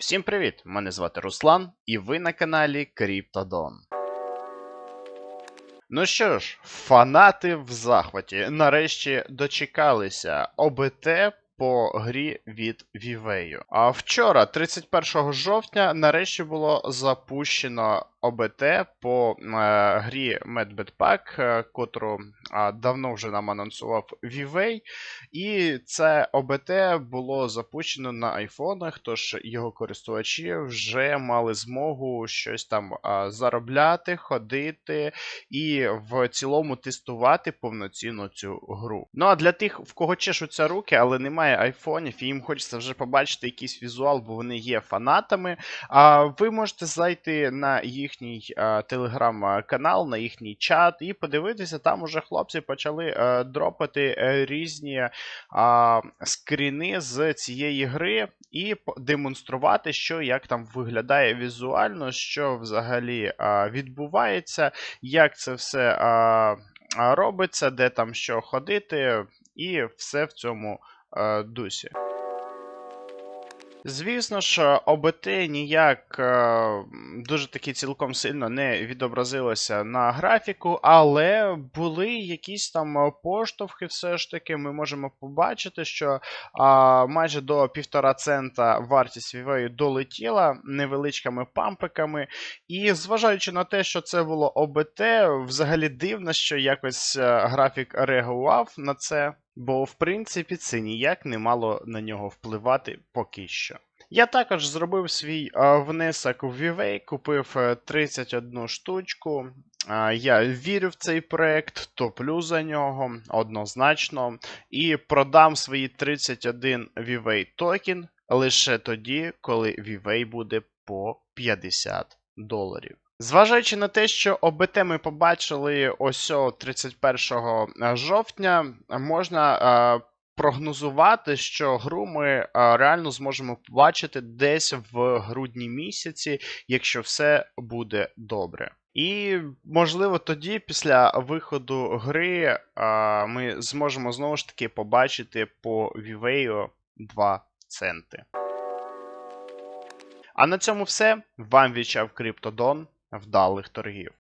Всім привіт! Мене звати Руслан, і ви на каналі Криптодон. Ну що ж, фанати в захваті нарешті дочекалися ОБТ по грі від Вівею. А вчора, 31 жовтня, нарешті було запущено ОБТ по е, грі Medbed Pack, е, котру а, давно вже нам анонсував Vivey. І це ОБТ було запущено на айфонах, тож його користувачі вже мали змогу щось там заробляти, ходити і в цілому тестувати повноцінно цю гру. Ну а для тих, в кого чешуться руки, але немає айфонів, і їм хочеться вже побачити якийсь візуал, бо вони є фанатами. Ви можете зайти на їхній а, телеграм-канал, на їхній чат і подивитися, там уже хлопці почали е, дропати е, різні а, скріни з цієї гри і демонструвати, що як там виглядає візуально, що взагалі а, відбувається, як це все а, робиться, де там що ходити, і все в цьому е, дусі. Звісно ж, ОБТ ніяк е, дуже таки цілком сильно не відобразилося на графіку, але були якісь там е, поштовхи, все ж таки, ми можемо побачити, що а, майже до півтора цента вартість Вівею долетіла невеличкими пампиками. І зважаючи на те, що це було ОБТ, взагалі дивно, що якось е, графік реагував на це. Бо, в принципі, це ніяк не мало на нього впливати поки що. Я також зробив свій внесок у Vivey, купив е, 31 штучку. Е, я вірю в цей проект, топлю за нього однозначно. І продам свої 31 Vivey токен лише тоді, коли Vivey буде по 50 доларів. Зважаючи на те, що ОБТ ми побачили ось 31 жовтня, можна е, прогнозувати, що гру ми е, реально зможемо побачити десь в грудні місяці, якщо все буде добре. І можливо тоді, після виходу гри, е, ми зможемо знову ж таки побачити по Viveo 2 центи. А на цьому все. Вам вічав Криптодон. Вдалих торгів.